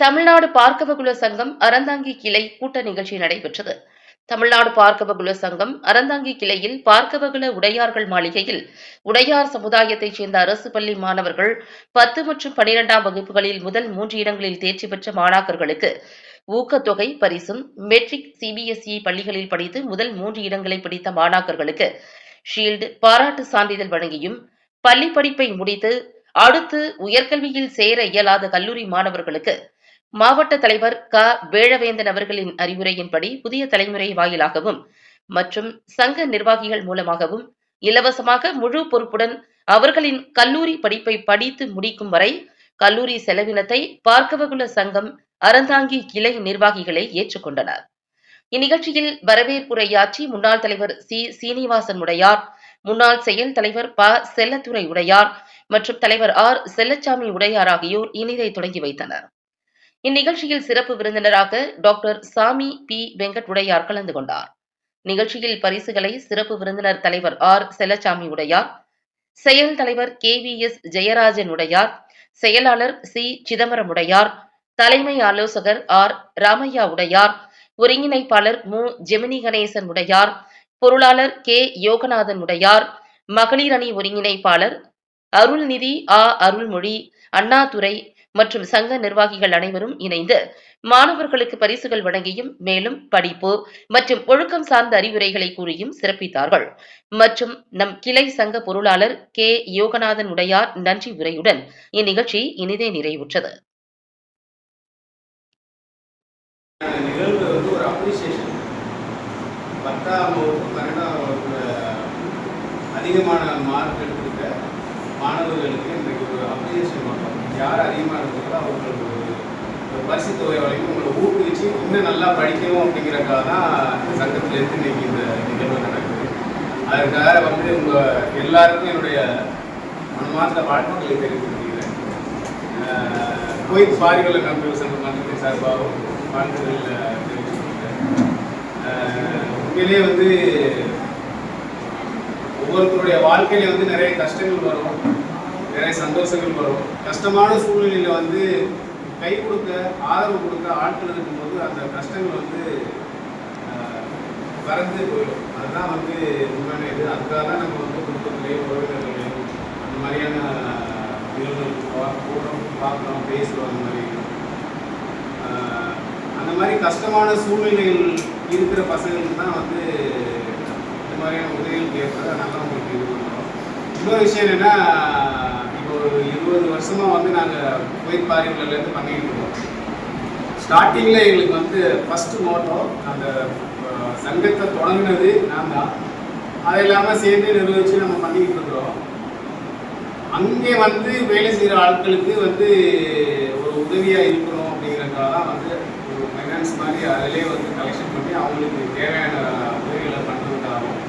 தமிழ்நாடு பார்க்கவகுல சங்கம் அறந்தாங்கி கிளை கூட்ட நிகழ்ச்சி நடைபெற்றது. தமிழ்நாடு பார்க்கவகுல சங்கம் அறந்தாங்கி கிளையில் பார்க்கவகுல உடையார்கள் மாளிகையில் உடையார் சமுதாயத்தைச் சேர்ந்த அரசு பள்ளி மாணவர்கள் பத்து மற்றும் பனிரெண்டாம் வகுப்புகளில் முதல் மூன்று இடங்களில் தேர்ச்சி பெற்ற மாணாக்கர்களுக்கு ஊக்கத்தொகை பரிசும் மெட்ரிக் சிபிஎஸ்இ பள்ளிகளில் படித்து முதல் மூன்று இடங்களை பிடித்த மாணாக்கர்களுக்கு ஷீல்டு பாராட்டு சான்றிதழ் வழங்கியும் பள்ளி படிப்பை முடித்து அடுத்து உயர்கல்வியில் சேர இயலாத கல்லூரி மாணவர்களுக்கு மாவட்ட தலைவர் க. வேழவேந்தன் அவர்களின் அறிவுரையின்படி புதிய தலைமுறை வாயிலாகவும் மற்றும் சங்க நிர்வாகிகள் மூலமாகவும் இலவசமாக முழு பொறுப்புடன் அவர்களின் கல்லூரி படிப்பை படித்து முடிக்கும் வரை கல்லூரி செலவினத்தை பார்க்கவகுல சங்கம் அறந்தாங்கி கிளை நிர்வாகிகளை ஏற்றுக்கொண்டனர். இந்நிகழ்ச்சியில் வரவேற்புரையாற்றி முன்னாள் தலைவர் சி. சீனிவாசன் உடையார் முன்னாள் செயல் தலைவர் ப. செல்லத்துறை உடையார் மற்றும் தலைவர் ஆர். செல்லச்சாமி உடையார் ஆகியோர் இனிதை தொடங்கி வைத்தனர். இந்நிகழ்ச்சியில் சிறப்பு விருந்தினராக டாக்டர் சாமி பி. வெங்கட் உடையார் கலந்து கொண்டார். நிகழ்ச்சியில் பரிசுகளை சிறப்பு விருந்தினர் தலைவர் ஆர். செல்லச்சாமி உடையார் செயல் தலைவர் K. V. S. Jayarajan Udaiyar செயலாளர் சி. சிதம்பரம் உடையார் தலைமை ஆலோசகர் ஆர். ராமையா உடையார் ஒருங்கிணைப்பாளர் மு. ஜெமினி கணேசன் உடையார் பொருளாளர் கே. யோகநாதன் உடையார் மகளிர் அணி ஒருங்கிணைப்பாளர் அருள்நிதி ஆ. அருள்மொழி அண்ணாதுரை மற்றும் சங்க நிர்வாகிகள் அனைவரும் இணைந்து மாணவர்களுக்கு பரிசுகள் வழங்கியும் மேலும் படிப்பு மற்றும் ஒழுக்கம் சார்ந்த அறிவுரைகளை கூறியும் சிறப்பித்தார்கள். மற்றும் நம் கிளை சங்க பொருளாளர் கே. யோகநாதன் உடையார் நன்றி உரையுடன் இந்நிகழ்ச்சி இனிதே நிறைவுற்றது. நிகழ்வு வந்து ஒரு அப்ரிசியேஷன் பத்தாம் வகுப்பு பன்னெண்டாம் வகுப்புல அதிகமான மார்க் எடுத்திருக்க மாணவர்களுக்கு இன்றைக்கு ஒரு அப்ரிசியேஷன் பண்ணுறோம் யார் அதிகமாக எடுத்துக்கிறோ அவங்களுக்கு ஒரு பரிசு தொகை வழங்கி உங்களை ஊக்குவிச்சு இன்னும் நல்லா படிக்கணும் அப்படிங்கிறக்காக தான் சங்கத்திலேருந்து இன்னைக்கு இந்த நிகழ்வு நடக்குது. அதுக்காக வந்து உங்கள் எல்லாருக்கும் என்னுடைய மனமார்ந்த வாழ்த்துக்களை தெரிவித்துக்கிறேன் கோயில் சுவாரிகளை கம்ப்யூட்டர் சென்டர் மன்றத்தின் சார்பாகவும் வாழ்த்துக்கள் தெரிவிச்சுக்கிறேன் உண்மையிலேயே வந்து ஒவ்வொருத்தருடைய வாழ்க்கையில வந்து நிறைய கஷ்டங்கள் வரும். நிறைய சந்தோஷங்கள் வரும். கஷ்டமான சூழ்நிலையில் வந்து கை கொடுக்க ஆதரவு கொடுக்க ஆட்கள் இருக்கும்போது அந்த கஷ்டங்கள் வந்து பறந்து போயிடும். அதுதான் வந்து உண்மையான இது. அதுக்காக தான் நம்ம வந்து குடும்பத்திலேயோ உறவினர்களையும் அந்த மாதிரியான நிகழ்வுகள் பா- பார்க்குறோம் பேசுகிறோம் அந்த மாதிரி. அந்த மாதிரி கஷ்டமான சூழ்நிலைகள் இருக்கிற பசங்களுக்கு தான் வந்து இந்த மாதிரியான உதவிகள் கேட்பதை நல்லா உங்களுக்கு இது பண்ணுறோம். இன்னொரு விஷயம் என்னென்னா ஒரு இருபது வருஷமாக வந்து நாங்கள் குவைத் பாரிகள்லேருந்து பண்ணிக்கிட்டு இருக்கோம். ஸ்டார்டிங்கில் எங்களுக்கு வந்து ஃபஸ்ட்டு மோட்டோ அந்த சங்கத்தை தொடங்கினது நான் தான் அது இல்லாமல் சேர்ந்து நிர்வகித்து நம்ம பண்ணிக்கிட்டு இருக்கிறோம். அங்கே வந்து வேலை செய்கிற ஆட்களுக்கு வந்து ஒரு உதவியாக இருக்கணும் அப்படிங்கிறதுக்காக தான் வந்து ஒரு ஃபைனான்ஸ் மாதிரி அதிலே வந்து கலெக்ஷன் பண்ணி அவங்களுக்கு தேவையான உதவிகளை பண்ணுறதுக்காகவும்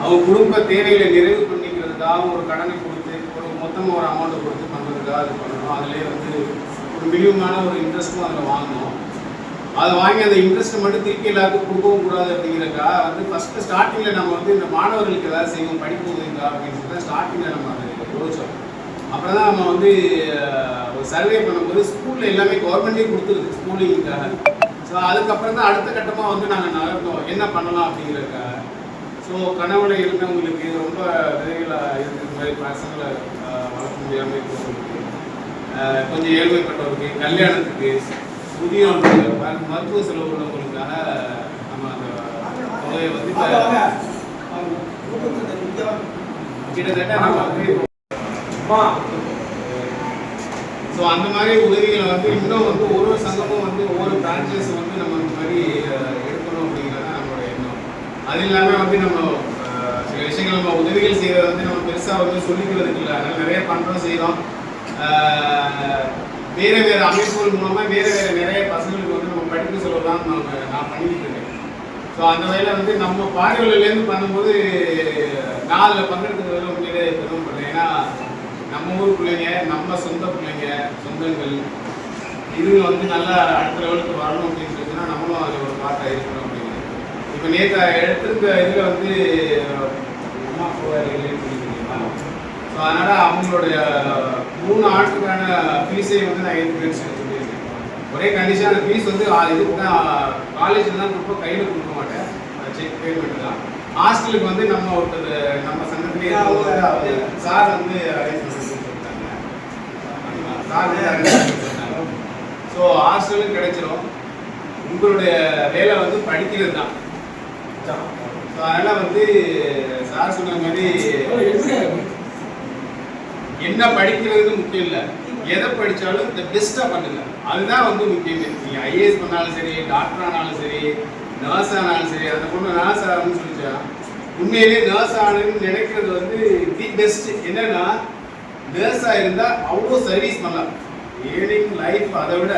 அவங்க குடும்ப தேவைகளை நிறைவு பண்ணிக்கிறதுக்காகவும் ஒரு கடனை கொடுத்து மொத்தமாக ஒரு அமௌண்ட்டை கொடுத்து பண்ணுறதுக்காக அது பண்ணணும். அதிலே வந்து ஒரு மினிமமான ஒரு இன்ட்ரெஸ்ட்டும் அதில் வாங்கணும். அதை வாங்கி அந்த இன்ட்ரெஸ்ட்டை மட்டும் திருப்பி எல்லாருக்கும் கொடுக்கவும் கூடாது அப்படிங்கிறக்கா வந்து ஃபஸ்ட்டு ஸ்டார்டிங்கில் நம்ம வந்து இந்த மாணவர்களுக்கு ஏதாவது செய்வோம் படிப்பு உதவிங்களா அப்படின்னு சொல்லி ஸ்டார்டிங்கில் நம்ம அதை யோசிச்சோம். அப்புறம் தான் நம்ம வந்து ஒரு சர்வே பண்ணும்போது ஸ்கூலில் எல்லாமே கவர்மெண்ட்டே கொடுத்துருது ஸ்கூலிங்காக ஸோ அதுக்கப்புறம் தான் அடுத்த கட்டமாக வந்து நாங்கள் நகர்ந்தோம் என்ன பண்ணலாம் அப்படிங்கிறதுக்காக ஸோ கனவுல இருந்தவங்களுக்கு ரொம்ப விதைகளாக இருக்கிற மாதிரி பசங்களை அஹ், வளர்க்க கொஞ்சம் ஏழ்மைப்பட்டவருக்கு கல்யாணத்துக்கு முதியோருக்கு மருத்துவ செலவு உள்ளவங்களுக்காக நம்ம அந்த தொகையை வந்து கிட்டத்தட்ட நம்ம வந்து ஸோ அந்த மாதிரி உதவிகளை வந்து இன்னும் வந்து ஒரு ஒரு சங்கமும் வந்து ஒவ்வொரு பிரான்ச்சஸ் வந்து நம்ம இந்த மாதிரி எடுக்கணும் அப்படிங்கிறது நம்மளோட எண்ணம். அது இல்லாமல் வந்து நம்ம விஷயங்கள் நம்ம உதவிகள் செய்யறது வந்து நம்ம பெருசாக வந்து சொல்லிக்கிறதுக்கு இல்லை. அதனால் நிறைய பண்ணுறோம் செய்கிறோம் வேறு வேறு அமைப்புகள் மூலமாக வேறு வேறு நிறைய பசங்களுக்கு வந்து நம்ம படிப்பு சொல்லலாம் நம்ம நான் பண்ணிக்கிட்டு இருக்கேன். ஸோ அந்த வகையில் வந்து நம்ம பார்வையிலேருந்து பண்ணும்போது நான் அதில் பங்கெடுக்கிறதுல உண்மையிலே பெருமைப்படுறேன் ஏன்னா நம்ம ஊர் பிள்ளைங்க நம்ம சொந்த பிள்ளைங்க சொந்தங்கள் இதுங்க வந்து நல்லா அடுத்த லெவலுக்கு வரணும் அப்படின்னு சொல்லிச்சுன்னா நம்மளும் அதில் ஒரு பார்ட்டாக இருக்கணும் அப்படின்னு இப்போ நேற்று எடுத்திருக்க இதில் வந்து அதனால் அவங்களுடைய மூணு ஆண்டுக்கான ஃபீஸை வந்து நான் ஏற்கனவே சொல்லியிருக்கேன். ஒரே கண்டிஷன் அந்த ஃபீஸ் வந்து இதுக்கு தான் காலேஜில் தான் கொடுப்போம் கையில் கொடுக்க மாட்டேன். செக் பேமெண்ட் தான். ஹாஸ்டலுக்கு வந்து நம்ம ஒருத்தர் நம்ம சங்கத்திலே சார் வந்து அரேஞ்ச் பண்ணி சொல்லிட்டாங்க சார் வந்து அரேஞ்ச் பண்ணி சொல்லிட்டாங்க ஸோ ஹாஸ்டலும் கிடைச்சிரும். உங்களுடைய வேலை வந்து படிக்கிறது தான். ஸோ அதனால் வந்து சார் சொன்ன மாதிரி என்ன படிக்கிறது முக்கியம் இல்லை. எதை படித்தாலும் இந்த பெஸ்ட்டாக பண்ணுங்க. அதுதான் வந்து முக்கியமே. நீங்கள் ஐஏஎஸ் பண்ணாலும் சரி டாக்டர் ஆனாலும் சரி நர்ஸ் ஆனாலும் சரி அந்த பொண்ணு நர்ஸ் ஆகணும்னு சொல்லிச்சா உண்மையிலேயே நர்ஸ் ஆகணும்னு நினைக்கிறது வந்து தி பெஸ்ட் என்னன்னா நர்ஸாக இருந்தால் அவ்வளோ சர்வீஸ் பண்ணலாம். ஏர்னிங் லைஃப் அதை விட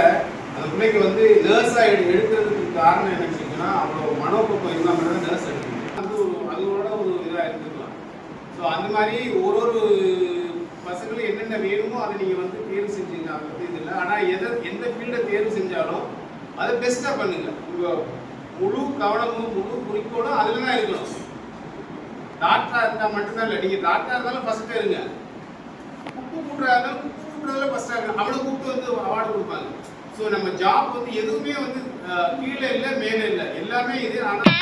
அந்த பிள்ளைக்கு வந்து நர்ஸாக எடு எடுக்கிறதுக்கு காரணம் என்ன சொல்லிச்சுன்னா அவ்வளோ மனோபக்கம் இருந்தால் மட்டும் தான் நர்ஸ் எடுக்கணும். அது ஒரு அதோட ஒரு இதாக இருந்துக்கலாம் ஸோ அந்த மாதிரி ஒரு ஒரு பசங்களுக்கு என்னென்ன வேணுமோ அதை நீங்கள் வந்து தேர்வு செஞ்சீங்க இது இல்லை. ஆனால் எதை எந்த ஃபீல்டை தேர்வு செஞ்சாலும் அதை பெஸ்ட்டாக பண்ணுங்க. உங்கள் முழு கவனமும் முழு குறிக்கோளும் அதில் தான் இருக்கணும். டாக்டராக இருந்தால் மட்டும்தான் இல்லை. நீங்கள் டாக்டராக இருந்தாலும் ஃபஸ்ட்டு இருங்க. உப்பு கூட்டுறாங்க இருந்தாலும் கூட்டுறதுல ஃபஸ்ட்டாக இருக்கணும் அவனை கூப்பிட்டு வந்து அவார்டு கொடுப்பாங்க. ஸோ நம்ம ஜாப் வந்து எதுவுமே வந்து கீழே இல்லை மேலே இல்லை. எல்லாமே இது ஆனால்